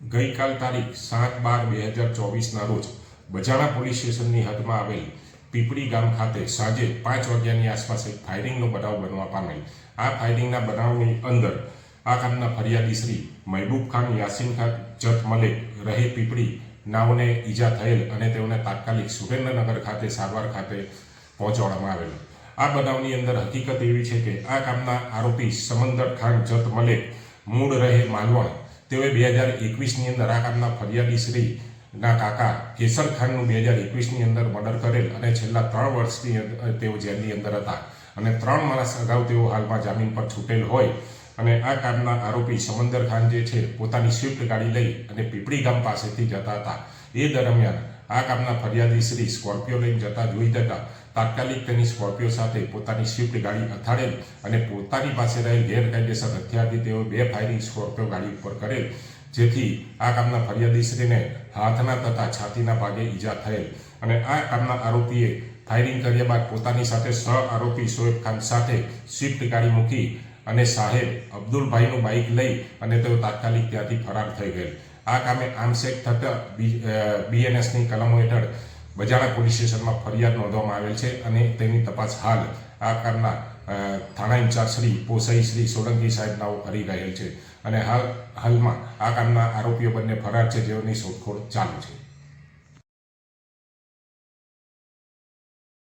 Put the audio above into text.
ગઈકાલ તારીખ સાત બાર બે હજાર ચોવીસના રોજ બજાણા પોલીસ સ્ટેશનની હદમાં આવેલ પીપળી ગામ ખાતે સાંજે પાંચ વાગ્યાની આસપાસ એક ફાયરિંગનો બનાવ બનવા પામેલ. આ ફાયરિંગના બનાવની અંદર આ કામના ફરિયાદી શ્રી મહેબૂબ ખાન, યાસીન ખાન, જત મલેક, રહે પીપળી નાવને ઈજા થયેલ અને તેઓને તાત્કાલિક સુરેન્દ્રનગર ખાતે સારવાર ખાતે પહોંચાડવામાં આવેલ. આ બનાવની અંદર હકીકત એવી છે કે આ કામના આરોપી સમંદર ખાન, જત મલેક, મૂળ રહે માલવણ તેઓએ બે હજાર એકવીસની અંદર આ કામના ફરિયાદી શ્રી ના કાકા કેસર ખાનનું બે હજાર એકવીસની અંદર મર્ડર કરેલ અને છેલ્લા ત્રણ વર્ષની તેઓ જેલની અંદર હતા. અને ત્રણ માણસ અગાઉ તેઓ હાલમાં જામીન પર છૂટેલ હોય. અને આ કામના આરોપી સમંદર ખાન જે છે, પોતાની સ્વિફ્ટ ગાડી લઈ અને પીપળી ગામ પાસેથી જતા હતા. એ દરમિયાન આ કામના ફરિયાદી શ્રી સ્કોર્પિયો લઈને જતા જોઈ જતા તાત્કાલિક તેની સ્કોર્પિયો સાથે પોતાની સ્વિફ્ટ ગાડી અથાડેલ અને પોતાની પાસે રહેલ ગેરકાયદેસર હથિયારથી તેઓ બે ફાયરિંગ સ્કોર્પિયો ગાડી ઉપર કરેલ, જેથી આ કામના ફરિયાદીશ્રીને હાથના તથા છાતીના ભાગે ઈજા થયેલ. અને આ કામના આરોપીએ ફાયરિંગ કર્યા બાદ પોતાની સાથે સહ આરોપી શોએબ ખાન સાથે સ્વિફ્ટ ગાડી મૂકી અને સાહેબ અબ્દુલભાઈનું બાઇક લઈ અને તેઓ તાત્કાલિક ત્યાંથી ફરાર થઈ ગયેલ. આ કામે આમસેક થતા બીએનએસની કલમો હેઠળ બજાણા પોલીસ સ્ટેશનમાં ફરિયાદ નોંધવામાં આવેલ છે અને તેની તપાસ હાલ આ કારના થાણા ઇન્ચાર્જ શ્રી પોસાઈ શ્રી સોલંકી સાહેબના કરી રહેલ છે. અને હાલ, હાલમાં આ કામના આરોપીઓ બંને ફરાર છે, જેઓની શોધખોળ ચાલુ છે.